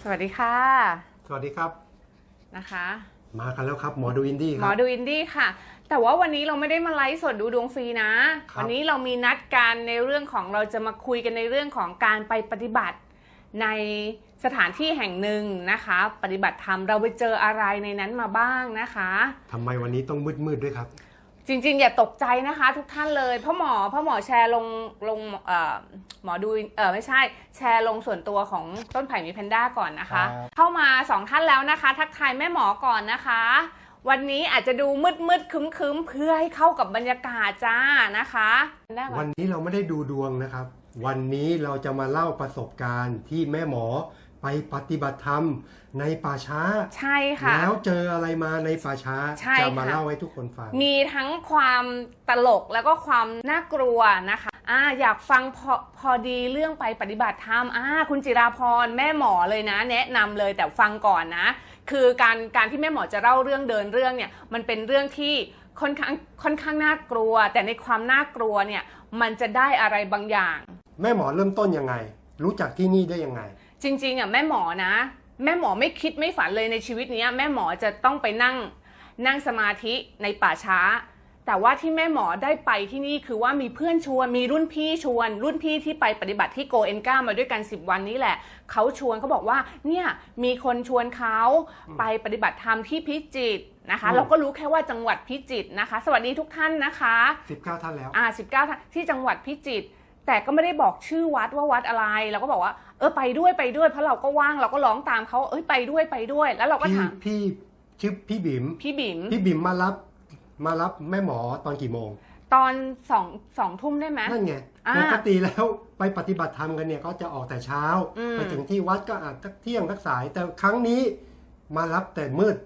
สวัสดีค่ะ สวัสดีครับ นะคะ มากันแล้วครับ หมอดูอินดี้คหมรัอบดูอินดี้ค่ะ แต่ว่าวันนี้เราไม่ได้มาไลฟ์สดดูดวงฟรีนะครับวันนี้เรามีนัดกันในเรื่องของเราจะมาคุยกันในเรื่องของการไปปฏิบัติ ในสถานที่แห่งหนึ่งนะคะ ปฏิบัติธรรมเราไปเจออะไรในนั้นมาบ้างนะคะ ทำไมวันนี้ต้องมืดๆด้วยครับ จริง ๆ อย่าตกใจนะคะ ทุกท่านเลยพ่อหมอพ่อหมอแชร์ลงลงเอ่อหมอดูเออไม่ใช่ แชร์ลงส่วนตัวของต้นไผ่มีแพนด้าก่อนนะคะ ครับ เข้ามาสองท่านแล้วนะคะ ทักทายแม่หมอก่อนนะคะ วันนี้อาจจะดูมืดมืดๆคึมๆเพื่อให้เข้ากับบรรยากาศจ้านะคะได้ไหมวันนี้เราไม่ได้ดูดวงนะครับ วันนี้เราจะมาเล่าประสบการณ์ที่แม่หมอ ไปปฏิบัติธรรมในป่าช้า ใช่ค่ะ แล้วเจออะไรมาในป่าช้า ใช่จะมาค่ะ เล่าให้ทุกคนฟัง มีทั้งความตลกแล้วก็ความน่ากลัวนะคะอ่าอยากฟังพอพอดีเรื่องไปปฏิบัติธรรมอ่าคุณจิราพรแม่หมอเลยนะ แนะนำเลยแต่ฟังก่อนนะ คือการการที่แม่หมอจะเล่าเรื่องเดินเรื่องเนี่ยมันเป็นเรื่องที่ค่อนข้างค่อนข้างน่ากลัว แต่ในความน่ากลัวเนี่ยมันจะได้อะไรบางอย่าง แม่หมอเริ่มต้นยังไง รู้จักที่นี่ได้ยังไง จริงๆอะแม่หมอนะ แม่หมอไม่คิดไม่ฝันเลยในชีวิตเนี้ยแม่หมอจะต้องไปนั่งนั่งสมาธิในป่าช้า แต่ว่าที่แม่หมอได้ไปที่นี่คือว่ามีเพื่อนชวนมีรุ่นพี่ชวน รุ่นพี่ที่ไปปฏิบัติที่โกเอนกามาด้วยกัน 10 วันนี้แหละ เขาชวนเขาบอกว่าเนี่ยมีคนชวนเขาไปปฏิบัติธรรมที่พิจิตรนะคะอืมเราก็รู้แค่ว่าจังหวัดพิจิตรนะคะ สวัสดีทุกท่านนะคะ 19 ท่านแล้วอ่า19ท่านที่จังหวัดพิจิตร แต่ก็ไม่ได้บอกชื่อวัดว่าวัดอะไร เราก็บอกว่า เออไปด้วยไปด้วยเพราะเราก็ว่างเราก็ร้องตามเขาเอ้ยไปด้วยไปด้วย แล้วเราก็พี่ถามพี่ชื่อพี่บิ๋มพี่บิ๋มพี่บิ๋มมารับ มารับแม่หมอตอนกี่โมง ตอนสองสองทุ่มได้ไหม นั่นไงอ่าปกติแล้วไปปฏิบัติธรรมกันเนี่ยก็จะออกแต่เช้า อืม ไปถึงที่วัดก็อาจจะเที่ยงทักสาย แต่ครั้งนี้มารับแต่มืด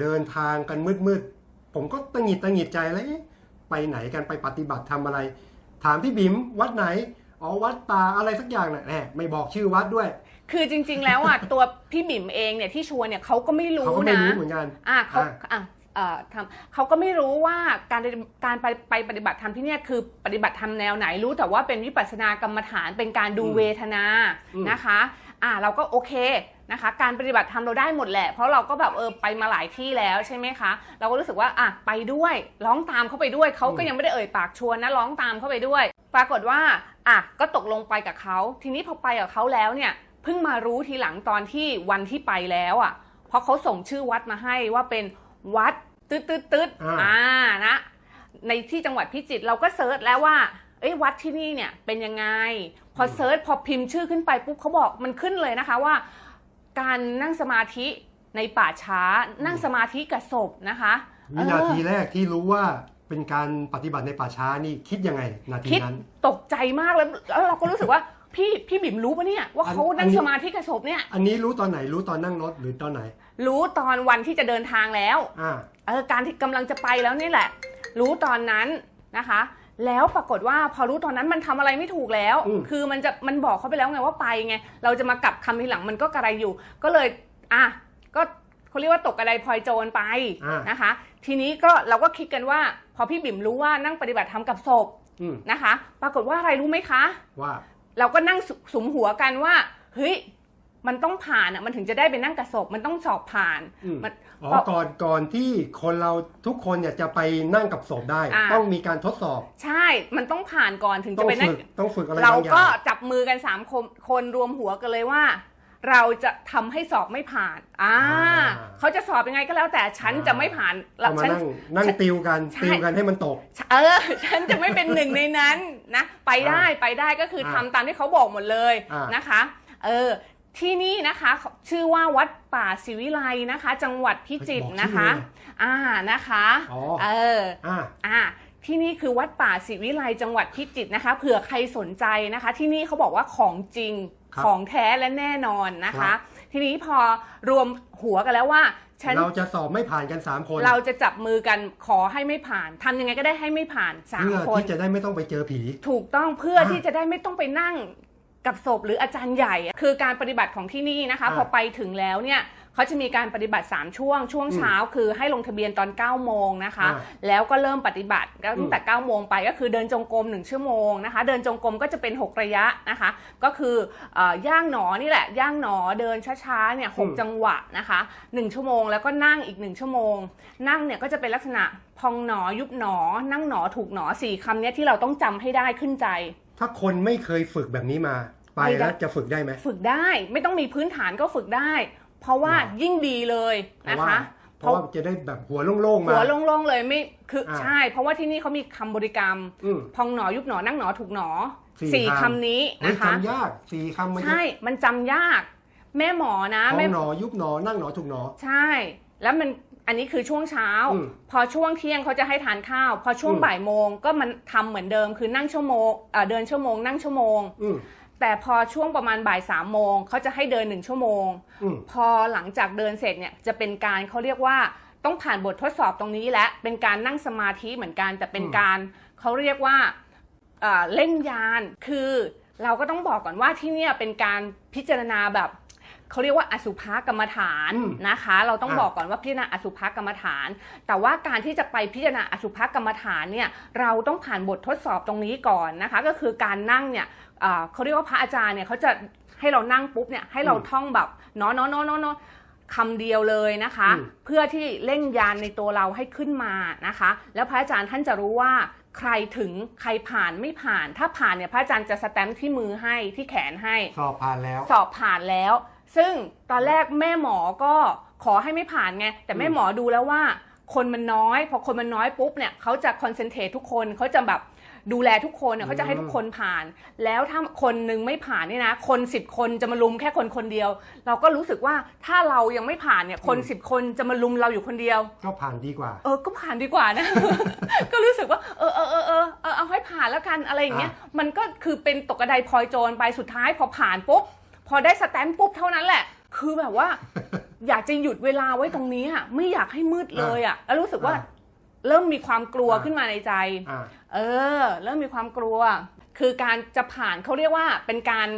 เดินทางกันมืดมืดๆผมก็ตังหงิดตังหงิดใจเลยเอ๊ะไปไหนกันไปปฏิบัติทำอะไร ถามพี่บิ๋มวัดไหนอ๋อวัดป่าอะไรสักอย่างน่ะแหมไม่บอกชื่อวัดด้วย คือจริง ๆ แล้วอะ ตัวพี่บิ๋มเองเนี่ยที่ชวนเนี่ยเขาก็ไม่เขารู้ก็ไม่นะรู้เหมือนกันอะเขาอะอะเอ่อทำเขาก็ไม่รู้ว่าการการไปไปปฏิบัติธรรมที่เนี่ยคือปฏิบัติธรรมแนวไหนรู้แต่ว่าเป็นวิปัสสนากรรมฐานเป็นการดูอืมเวทนาอืมนะคะ อะเราก็โอเค นะคะ การปฏิบัติธรรมเราได้หมดแหละ เพราะเราก็แบบเออไปมาหลายที่แล้วใช่ไหมคะ เราก็รู้สึกว่าอะไปด้วยร้องตามเขาไปด้วยเขาก็ยังไม่ได้เอ่ยปากชวนนะร้องตามเขาไปด้วย ปรากฏว่าอะก็ตกลงไปกับเขาทีนี้พอไปกับเขาแล้วเนี่ยเพิ่งมารู้ทีหลังตอนที่วันที่ไปแล้วอะเพราะเขาส่งชื่อวัดมาให้ว่าเป็นวัดตืดตืดตืดอ่าอ่านะในที่จังหวัดพิจิตรเราก็เซิร์ชแล้วว่าเอ้ยวัดที่นี่เนี่ยเป็นยังไง พอเซิร์ชพอพิมพ์ชื่อขึ้นไปปุ๊บเขาบอกมันขึ้นเลยนะคะว่า การนั่งสมาธิในป่าช้านั่งสมาธิกับศพนะคะวินาทีเออแรกที่รู้ว่าเป็นการปฏิบัติในป่าช้านี่คิดยังไง นาทีคิดนั้น ตกใจมากแล้วแล้วเราก็รู้สึกว่าพี่พี่บิ่มรู้ปะเนี่ยว่าเขาอันนั่งอันนี้สมาธิกับศพเนี่ย อันนี้รู้ตอนไหนรู้ตอนนั่งรถหรือตอนไหน รู้ตอนวันที่จะเดินทางแล้วอ่าเออการที่กำลังจะไปแล้วนี่แหละ รู้ตอนนั้นนะคะ แล้วปรากฏว่าพอรู้ตอนนั้นมันทำอะไรไม่ถูกแล้วอืมคือมันจะมันบอกเขาไปแล้วไงว่าไปไง เราจะมากลับคำทีหลังมันก็กระไรอยู่ ก็เลยอะก็เขาเรียกว่าตกกระไดพลอยโจรไปอ่านนะคะ ทีนี้ก็เราก็คิดกันว่า พอพี่บิ่มรู้ว่านั่งปฏิบัติธรรมกับศพอืมนะคะ ปรากฏว่าอะไรรู้ไหมคะ ว่า เราก็นั่งสุสุมหัวกันว่าเฮ้ย มันต้องผ่านอะมันถึงจะได้ไปนั่งกับศพมันต้องสอบผ่านอืมมัน อ๋อก่อนก่อนที่คนเราทุกคนเนี่ยจะไปนั่งกับศพได้ อ่า ต้องมีการทดสอบ ใช่ มันต้องผ่านก่อนถึงต้จะองไปนั่ฝึง กต้องฝึกอะไรเราบางอย่าก็งจับมือกันสามคนคนรวมหัวกันเลยว่า เราจะทำให้สอบไม่ผ่าน อ่าเขาจะสอบยังไงก็แล้วแต่ฉันจะไม่ผ่านเรามาฉัน นั่งนั่งฉันติวกันใช่ ติวกันให้มันตก เออ ฉันจะไม่เป็นหนึ่งในนั้นนะ ไปได้ไปได้ก็คืออาทำตามที่เขาบอกหมดเลยอ่าน นะคะ เออ ที่นี่นะคะชื่อว่าวัดป่าศิวิไลนะคะ จังหวัดพิจิตรนะคะ อ่านะคะอ๋อเอออ่าอ่าที่นี่คือวัดป่าศิวิไลจังหวัดพิจิตรนะคะ เผื่อใครสนใจนะคะ ที่นี่เขาบอกว่าของจริงครับของแท้และแน่นอนนะครัคะบทีนี้พอรวมหัวกันแล้วว่าฉันเราจะสอบไม่ผ่านกันสามคน เราจะจับมือกันขอให้ไม่ผ่านทำยังไงก็ได้ให้ไม่ผ่านสามเพื่อคนที่จะได้ไม่ต้องไปเจอผี ถูกต้องเพื่ออ่าที่จะได้ไม่ต้องไปนั่ง กับศพหรืออาจารย์ใหญ่อะคือการปฏิบัติของที่นี่นะคะอ่าพอไปถึงแล้วเนี่ยเขาจะมีการปฏิบัติ 3 ช่วง ช่วงอืมเช้าคือให้ลงทะเบียนตอน 9 โมงนะคะอ่าแล้วก็เริ่มปฏิบัติก็ตั้งแต่อืม9โมงไปก็คือเดินจงกรม 1 ชั่วโมงนะคะ เดินจงกรมก็จะเป็น 6 ระยะนะคะ ก็คือเอ่อย่างหนอนี่แหละ ย่างหนอเดินช้าๆเนี่ยหกอืมจังหวะนะคะ 1 ชั่วโมงแล้วก็นั่งอีก 1 ชั่วโมง นั่งเนี่ยก็จะเป็นลักษณะพองหนอยุบหนอ นั่งหนอถูกหนอสี่คำเนี้ยที่เราต้องจำให้ได้ขึ้นใจ ถ้าคนไม่เคยฝึกแบบนี้มา ไปไม่ได้ แล้วจะฝึกได้ไหม ฝึกได้ไม่ต้องมีพื้นฐานก็ฝึกได้ เพราะว่าว้าวยิ่งดีเลยเพนะราะว่าคะ เพราะว่าจะได้แบบหัวโล่งๆมา หัวโล่งๆเลยไม่คืออ่าใช่ เพราะว่าที่นี่เขามีคำบริกรรม อืม พองหนอยุบหนอนั่งหนอถูกหนอสี่สี่คำ คำนี้เฮ้ยนะคะ จำยากสี่คำมันจะใช่มันจำยาก แม่หมอนะ ท้อแม่งหนอยุบหนอนั่งหนอถูกหนอ ใช่ แล้วมัน อันนี้คือช่วงเช้าอืมพอช่วงเที่ยงเขาจะให้ทานข้าว พอช่วงอืมบ่ายโมงก็มันทำเหมือนเดิมคือนั่งชั่วโมงเอ่อเดินชั่วโมง นั่งชั่วโมงอืมแต่พอช่วงประมาณบ่ายสามโมงเขาจะให้เดินหนึ่งชั่วโมงอืมพอหลังจากเดินเสร็จเนี่ยจะเป็นการเขาเรียกว่าต้องผ่านบททดสอบตรงนี้และเป็นการนั่งสมาธิเหมือนกัน แต่เป็นอืมการเขาเรียกว่าเอ่อเล่นยานคือเราก็ต้องบอกก่อนว่าที่เนี่ยเป็นการพิจารณาแบบ เขาเรียกว่าอสุภกรรมฐานอืมนะคะ เราต้องอะบอกก่อนว่าพิจารณาอสุภกรรมฐาน แต่ว่าการที่จะไปพิจารณาอสุภกรรมฐานเนี่ยเราต้องผ่านบททดสอบตรงนี้ก่อนนะคะ ก็คือการนั่งเนี่ยเอ่อเขาเรียกว่าพระอาจารย์เนี่ยเขาจะให้เรานั่งปุ๊บเนี่ยให้เราอืมท่องแบบเนาะเนาะเนาะเนาะเนาะคำเดียวเลยนะคะอืมเพื่อที่เร่งยานในตัวเราให้ขึ้นมานะคะ แล้วพระอาจารย์ท่านจะรู้ว่าใครถึงใครผ่านไม่ผ่าน ถ้าผ่านเนี่ยพระอาจารย์จะสแตมป์ที่มือให้ที่แขนให้ สอบผ่านแล้ว สอบผ่านแล้ว ซึ่งตอนแรกแม่หมอก็ขอให้ไม่ผ่านไง แต่แม่หมอดูแล้วว่า คนมันน้อย พอคนมันน้อยปุ๊บเนี่ยเขาจะคอนเซนเทรตทุกคนเขาจะแบบดูแลทุกคนเนี่ยเขาจะให้ทุกคนผ่าน แล้วถ้าคนหนึงไม่ผ่านเนี่ยนะ คนสิบคนจะมาลุมแค่คนคนเดียว เราก็รู้สึกว่าถ้าเรายังไม่ผ่านเนี่ย คนอืมสิบคนจะมาลุมเราอยู่คนเดียว ก็ผ่านดีกว่า เออ ก็ผ่านดีกว่านะ ก็รู้สึกว่าเออเออเออเออเออเอาให้ผ่านแล้วกันอะไรอย่างเงี้ย มันก็คือเป็นตกกระไดพลอยโจรไปสุดท้ายพอผ่านปุ๊บ พอได้สแตมป์ปุ๊บเท่านั้นแหละ คือแบบว่า อยากจะหยุดเวลาไว้ตรงนี้อะไม่อยากให้มืดเลยอะแล้วรู้สึกว่าอ่าเริ่มมีความกลัวอ่าขึ้นมาในใจอ่าเออ เริ่มมีความกลัว คือการจะผ่านเขาเรียกว่าเป็นการ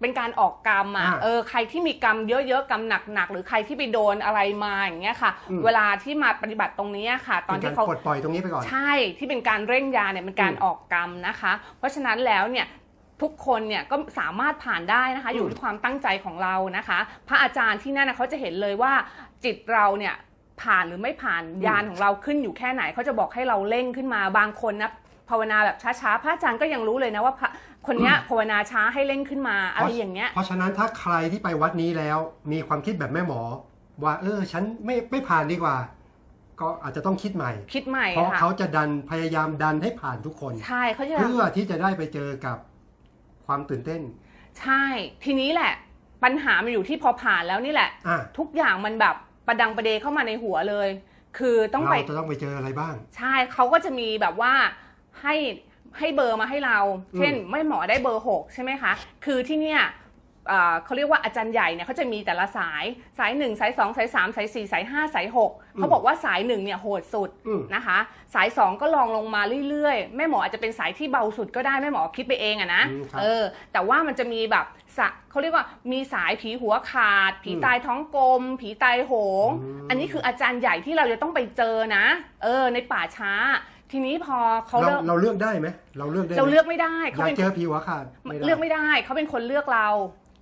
เป็นการออกกรรมอะอ่าเออ ใครที่มีกรรมเยอะๆ กรรมหนักๆ หรือใครที่ไปโดนอะไรมาอย่างเงี้ยค่ะอืมเวลาที่มาปฏิบัติตรงนี้ค่ะ ตอนเป็นที่การเขาปลดปล่อยตรงนี้ไปก่อน ใช่ ที่เป็นการเร่งยาเนี่ยเป็นการอืมออกกรรมนะคะ เพราะฉะนั้นแล้วเนี่ย ทุกคนเนี่ยก็สามารถผ่านได้นะคะอยู่อืมที่ความตั้งใจของเรานะคะ พระอาจารย์ที่นั่นนะเขาจะเห็นเลยว่าจิตเราเนี่ยผ่านหรือไม่ผ่านยานของเราขึ้นอยู่แค่ไหนเขาจะบอกให้เราเร่งขึ้นมาบางคนนะภาวนาแบบช้าๆ พระอาจารย์ก็ยังรู้เลยนะว่าพระคนเนี้ยภาวนาช้าให้เร่งขึ้นมาอะไรอย่างเงี้ย เพราะฉะนั้นถ้าใครที่ไปวัดนี้แล้ว มีความคิดแบบแม่หมอ ว่าเออฉันไม่ไม่ผ่านดีกว่า ก็อาจจะต้องคิดใหม่ คิดใหม่เพราะค่ะเขาจะดันพยายามดันให้ผ่านทุกคน ใช่เขาจะเพื่อที่จะได้ไปเจอกับ ความตื่นเต้น ใช่ทีนี้แหละ ปัญหามันอยู่ที่พอผ่านแล้วนี่แหละ อะ ทุกอย่างมันแบบประดังประเดเข้ามาในหัวเลย คือต้องไป เราจะต้องไปเจออะไรบ้าง ใช่เขาก็จะมีแบบว่าให้ให้เบอร์มาให้เรา อืม เช่นไม่หมอได้เบอร์6ใช่ไหมคะ คือที่เนี่ย เอ่อเขาเรียกว่าอาจารย์ใหญ่เนี่ยเขาจะมีแต่ละสายสาย 1 สาย 2 สาย 3 สาย 4 สาย 5 สาย 6 เขาบอกว่าสาย1เนี่ยโหดสุดอืมนะคะ สาย 2 ก็ลองลงมาเรื่อยๆ แม่หมออาจจะเป็นสายที่เบาสุดก็ได้แม่หมอคิดไปเองอะนะอืมครับเออแต่ว่ามันจะมีแบบสะเขาเรียกว่ามีสายผีหัวขาด ผีอืมตายท้องกลม ผีตายโหงอืมอันนี้คืออาจารย์ใหญ่ที่เราจะต้องไปเจอนะ เออ ในป่าช้าทีนี้พอเขาเราเลือกเราเลือกได้ไหมเราเลือกได้ไหมเราเลือกไม่ได้อเขายากเป็นเจอผีหัวขาดไม่ได้เลือกไม่ได้เขาเป็นคนเลือกเรา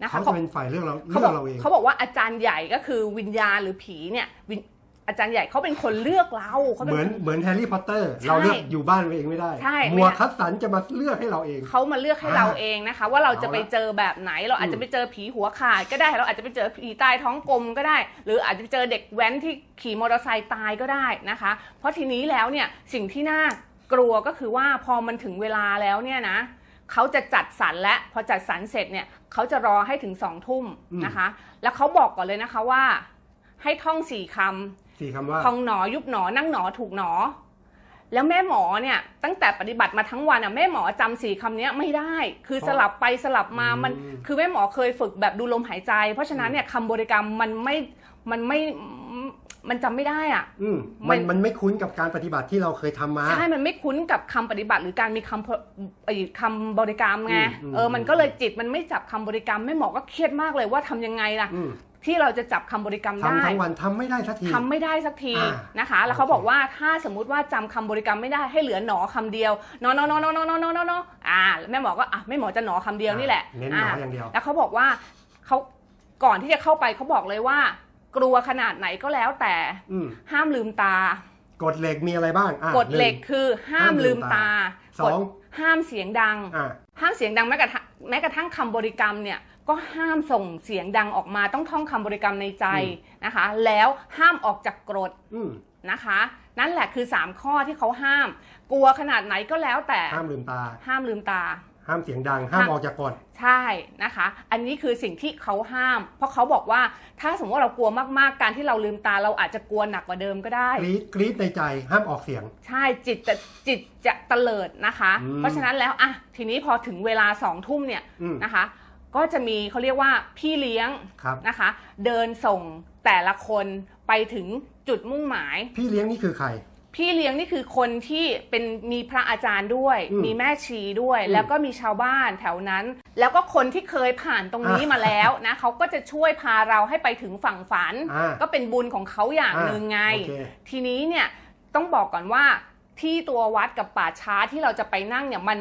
นะคะเขาจะเป็นฝ่ายเลือกเราเขาเลืบอกอกเราเองเขาบอกว่าอาจารย์ใหญ่ก็คือวิญญาณหรือผีเนี่ยวิญอาจารย์ใหญ่เขาเป็นคนเลือกเราเขาเหเป็นมือนเหมือนแฮร์รี่พอตเตอร์ใช่เราเลือกอยู่บ้านเองไม่ได้ใช่มัวคัดสรรจะมาเลือกให้เราเองเขามาเลือกให้อ่าเราเองนะคะ ว่าเราจะเอาละไปเจอแบบไหนเราอาจอืจะมไปเจอผีหัวขาดก็ได้ เราอาจจะไปเจอผีตายท้องกลมก็ได้ หรืออาจจะไปเจอเด็กแว้นที่ขี่มอเตอร์ไซค์ตายก็ได้นะคะ เพราะทีนี้แล้วเนี่ยสิ่งที่น่ากลัวก็คือว่าพอมันถึงเวลาแล้วเนี่ยนะ เขาจะจัดสรรและพอจัดสรรเสร็จเนี่ยเขาจะรอให้ถึงสองทุ่มอืมนะคะ แล้วเขาบอกก่อนเลยนะคะว่า ให้ท่องสี่คำสี่คำว่าพองหนอยุบหนอนั่งหนอถูกหนอ แล้วแม่หมอเนี่ยตั้งแต่ปฏิบัติมาทั้งวันอะแม่หมอจำสี่คำเนี้ยไม่ได้ คือเพราะสลับไปสลับมาอืมมันคือแม่หมอเคยฝึกแบบดูลมหายใจ เพราะฉะนั้นเนี่ยคำบริกรรมมันไม่ มันไม่มันจำไม่ได้อะ อืมมัมันน มันไม่คุ้นกับการปฏิบัติที่เราเคยทำมา ใช่มันไม่คุ้นกับคำปฏิบัติหรือการมีคำไอ้คำบริกรรมไงอืมอืม เออ มันก็เลยจิตมันไม่จับคำบริกรรมแม่หมอก็เครียดมากเลยว่าทำยังไงล่ะ อืมที่เราจะจับคำบริกรรมได้ทำทั้งวันทำไม่ได้สักที ทำไม่ได้สักทีอ่านะคะ แล้วเขาโอเคบอกว่าถ้าสมมุติว่าจำคำบริกรรมไม่ได้ให้เหลือหนอคำเดียวนอนอนอนอนอนอนอนอนออ่าแม่หมอก็อะแม่หมอจะหนอคำเดียวนี่แหละเน้นหนออย่างเดียว แล้วเขาบอกว่าเขาก่อนที่จะเข้าไปเขาบอกเลยว่า กลัวขนาดไหนก็แล้วแต่อืมห้ามลืมตากฎเหล็กมีอะไรบ้างอะกฎเหล็กนึ่ง คือห้ามห้ามลืลืมมตาตาสอง กฎห้ามเสียงดัง อะ ห้ามเสียงดังแม้กระทั่งแม้กระทั่งคำบริกรรมเนี่ยก็ห้ามส่งเสียงดังออกมาต้องท่องคำบริกรรมในใจนะคะ แล้วห้ามออกจากกรดอืมนะคะ นั่นแหละคือ 3 ข้อที่เขาห้าม กลัวขนาดไหนก็แล้วแต่ห้ามลืมตา ห้ามลืมตา ห้ามเสียงดัง ห้ามห้ามออกจากกฎใช่นะคะ อันนี้คือสิ่งที่เขาห้าม เพราะเขาบอกว่าถ้าสมมติว่าเรากลัวมากๆ การที่เราลืมตาเราอาจจะกลัวหนักกว่าเดิมก็ได้กรี๊ดกรี๊ดในใจห้ามออกเสียง ใช่จิตจะจิตจะเตลิดนะคะอืมเพราะฉะนั้นแล้วอะทีนี้พอถึงเวลาสองทุ่มเนี่ยอืมนะคะ ก็จะมีเขาเรียกว่าพี่เลี้ยงครับนะคะ เดินส่งแต่ละคนไปถึงจุดมุ่งหมาย พี่เลี้ยงนี่คือใคร พี่เลี้ยงนี่คือคนที่เป็นมีพระอาจารย์ด้วย อืมมีแม่ชีด้วย อืมแล้วก็มีชาวบ้านแถวนั้น แล้วก็คนที่เคยผ่านตรงนี้อะมาแล้วนะเขาก็จะช่วยพาเราให้ไปถึงฝั่งฝัน อ่าก็เป็นบุญของเขาอย่างอ่าหนึ่งไงโอเค ทีนี้เนี่ยต้องบอกก่อนว่าที่ตัววัดกับป่าช้าที่เราจะไปนั่งเนี่ยมัน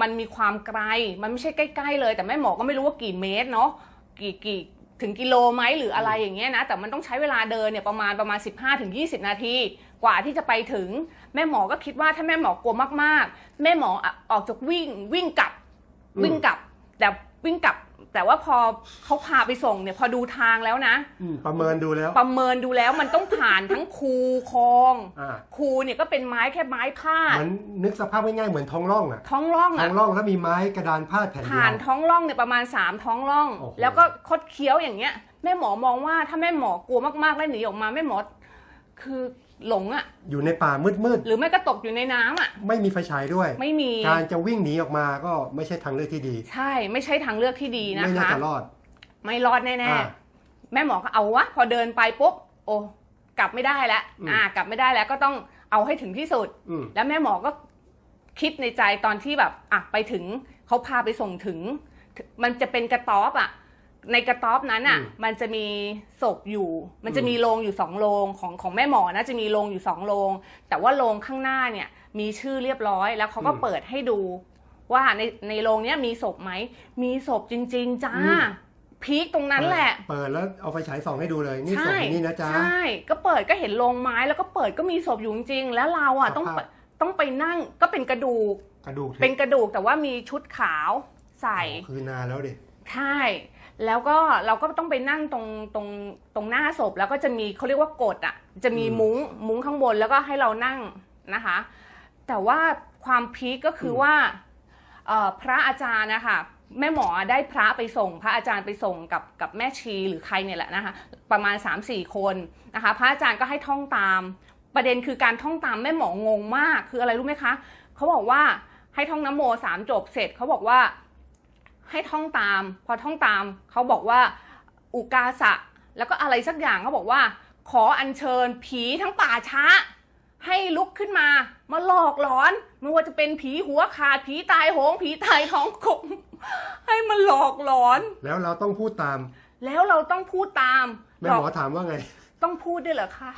มันมีความไกล มันไม่ใช่ใกล้ๆเลย แต่แม่หมอก็ไม่รู้ว่ากี่เมตรเนาะกี่กี่ถึงกิโลไหมหรืออะไรอย่างเงี้ยนะแต่มันต้องใช้เวลาเดินเนี่ยประมาณประมาณ 15-20 นาที กว่าที่จะไปถึง แม่หมอก็คิดว่าถ้าแม่หมอกลัวมากๆ แม่หมออะออกจากวิ่งวิ่งกลับอืมวิ่งกลับ แต่วิ่งกลับ แต่ว่าพอเขาพาไปส่งเนี่ย พอดูทางแล้วนะ อืมประเมินดูแล้ว ประเมินดูแล้วมันต้องผ่านทั้งคูคลองอ่า คูเนี่ยก็เป็นไม้แค่ไม้พาดเหมือนนึกสภาพง่ายๆเหมือนท้องร่องอะท้องร่องท้ออะงร่องแล้วมีไม้กระดานพาดแผ่นเดีผ่านยวท้องร่องเนี่ยประมาณ3ท้องร่อง โอ้โห แล้วก็คดเคี้ยวอย่างเงี้ย แม่หมอมองว่าถ้าแม่หมอกลัวมากๆแล้วหนีออกมาแม่หมอ คือ หลงอะ อยู่ในป่ามืดหรือไม่ก็ตกอยู่ในน้ำอะ ๆ ไม่มีไฟฉายด้วย ไม่มี การจะวิ่งหนีออกมาก็ไม่ใช่ทางเลือกที่ดี ใช่ ไม่ใช่ทางเลือกที่ดีนะไม่น่าคะ จะรอด ไม่รอดแน่อ่าๆ แม่หมอก็เอาวะ พอเดินไปปุ๊บ โอ้ กลับไม่ได้แล้ว อืม อ่า กลับไม่ได้แล้วก็ต้องเอาให้ถึงที่สุด อืม แล้วแม่หมอก็คิดในใจตอนที่แบบ อะ ไปถึงเขาพาไปส่งถึง มันจะเป็นกระต๊อบอะ ในกระต๊อบนั้นอะอืมมันจะมีศพอยู่ มันจะอืมมีโรงอยู่สองโรงของของแม่หมอนะจะมีโรงอยู่สองโรงแต่ว่าโรงข้างหน้าเนี่ย มีชื่อเรียบร้อย แล้วเขาก็เปิดให้ดู ว่าในในโรงเนี้ยมีศพไหมมีศพจริง ๆ จ้า พีคตรงนั้นแหละ เปิดแล้วเอาไฟฉายส่องให้ดูเลยนี่ศพอยู่นี่นะจ๊ะใช่ก็เปิดก็เห็นโรงไม้แล้วก็เปิดก็มีศพอยู่จริงๆแล้วเราอะต้องสภาพไปต้องไปนั่งก็เป็นกระดูกกระดูกเป็นกระดูกแต่ว่ามีชุดขาวใส่อ๋อคือนานแล้วดิใช่ แล้วก็เราก็ต้องไปนั่งตรงตรงตรงหน้าศพแล้วก็จะมีเขาเรียกว่ากดอะ จะมีมุ้งมุ้งข้างบนแล้วก็ให้เรานั่งนะคะ แต่ว่าความพีคก็คือว่าเอ่อพระอาจารย์นะคะแม่หมอได้พระไปส่ง พระอาจารย์ไปส่งกับกับแม่ชีหรือใครเนี่ยแหละนะคะประมาณ 3-4 คนนะคะ พระอาจารย์ก็ให้ท่องตาม ประเด็นคือการท่องตามแม่หมองงมากคืออะไรรู้ไหมคะเขาบอกว่าให้ท่องน้ำโมสามจบเสร็จเขาบอกว่า ให้ท่องตาม พอท่องตามเขาบอกว่าอุกาสะ แล้วก็อะไรสักอย่างเขาบอกว่า ขออัญเชิญผีทั้งป่าช้า ให้ลุกขึ้นมา มาหลอกหลอนไม่ว่าจะเป็นผีหัวขาดผีตายโหง ผีตายท้องกลมให้มันหลอกหลอน แล้วเราต้องพูดตาม แล้วเราต้องพูดตามแม่หลหอกมอถามว่าไง ต้องพูดด้วยเหรอคะ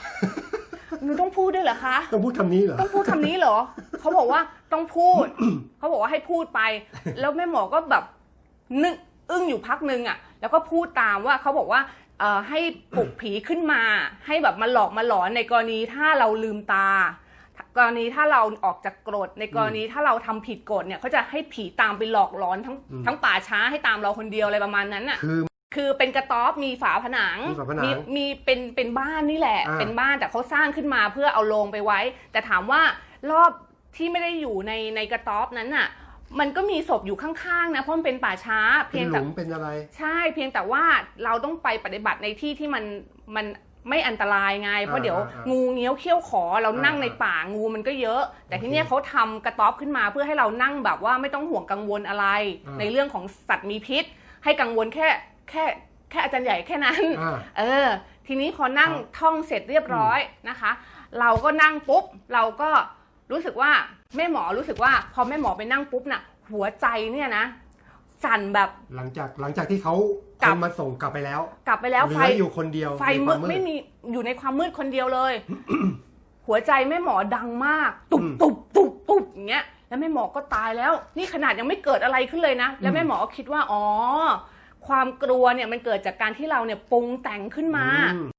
หนูต้องพูดด้วยเหรอคะ ต้องพูดคำนี้เหรอ ต้องพูดคำนี้เหรอ เขาบอกว่าต้องพูด เขาบอกว่าให้พูดไป แล้วแม่หมอก็แบบ นึกอึ้งอยู่พักนึงอะ แล้วก็พูดตามว่าเขาบอกว่าเอ่อให้ปลุกผีขึ้นมา ให้แบบมาหลอกมาหลอนในกรณีถ้าเราลืมตา กรณีถ้าเราออกจากกรดในกรณีถ้าเราทำผิดกฎเนี่ยเขาจะให้ผีตามไปหลอกหลอนทั้งอืม ทั้งป่าช้าให้ตามเราคนเดียวอะไรประมาณนั้นอะ คือ คือเป็นกระต๊อบมีฝาผนังมีฝาผนังมีเป็นเป็นบ้านนี่แหละ อ่า เป็นบ้านแต่เขาสร้างขึ้นมาเพื่อเอาโลงไปไว้ แต่ถามว่ารอบที่ไม่ได้อยู่ในในกระต๊อบนั้นน่ะ มันก็มีศพอยู่ข้างๆนะเพราะมันเป็นป่าช้าเป็เพียนงหแต่ลุมเป็นอะไร ใช่เพียงแต่ว่าเราต้องไปปฏิบัติในที่ที่มันมันไม่อันตรายไง เพราะเดี๋ยวอ่าอ่างูงูเงี้ยวเขี้ยวขอเรานั่งอ่าในป่างูมันก็เยอะ แต่โอเคที่เนี้ยเขาทำกระต๊อบขึ้นมาเพื่อให้เรานั่งแบบว่าไม่ต้องห่วงกังวลอะไร อ่า ในเรื่องของสัตว์มีพิษ ให้กังวลแค่แค่แค่อาจารย์ใหญ่แค่นั้น อ่า เออ ทีนี้พอนั่งครับท่องเสร็จเรียบร้อยนะคะ เราก็นั่งปุ๊บ เราก็รู้สึกว่า แม่หมอรู้สึกว่าพอแม่หมอไปนั่งปุ๊บน่ะ หัวใจเนี่ยนะสั่นแบบหลังจากหลังจากที่เขากลัคบนมาส่งกลับไปแล้ว กลับไปแล้วเหลืไฟออยู่คนเดียว ไฟในคมืวาดมไม่มีอยู่ในความมืดคนเดียวเลย หัวใจแม่หมอดังมาก ตุบอืมตุบตุบตุบอย่างเงี้ยแล้วแม่หมอก็ตายแล้ว นี่ขนาดยังไม่เกิดอะไรขึ้นเลยนะ แล้วแม่หมอก็คิดว่าอ๋อความกลัวเนี่ยมันเกิดจากการที่เราเนี่ยปรุงแต่งขึ้นมาอืม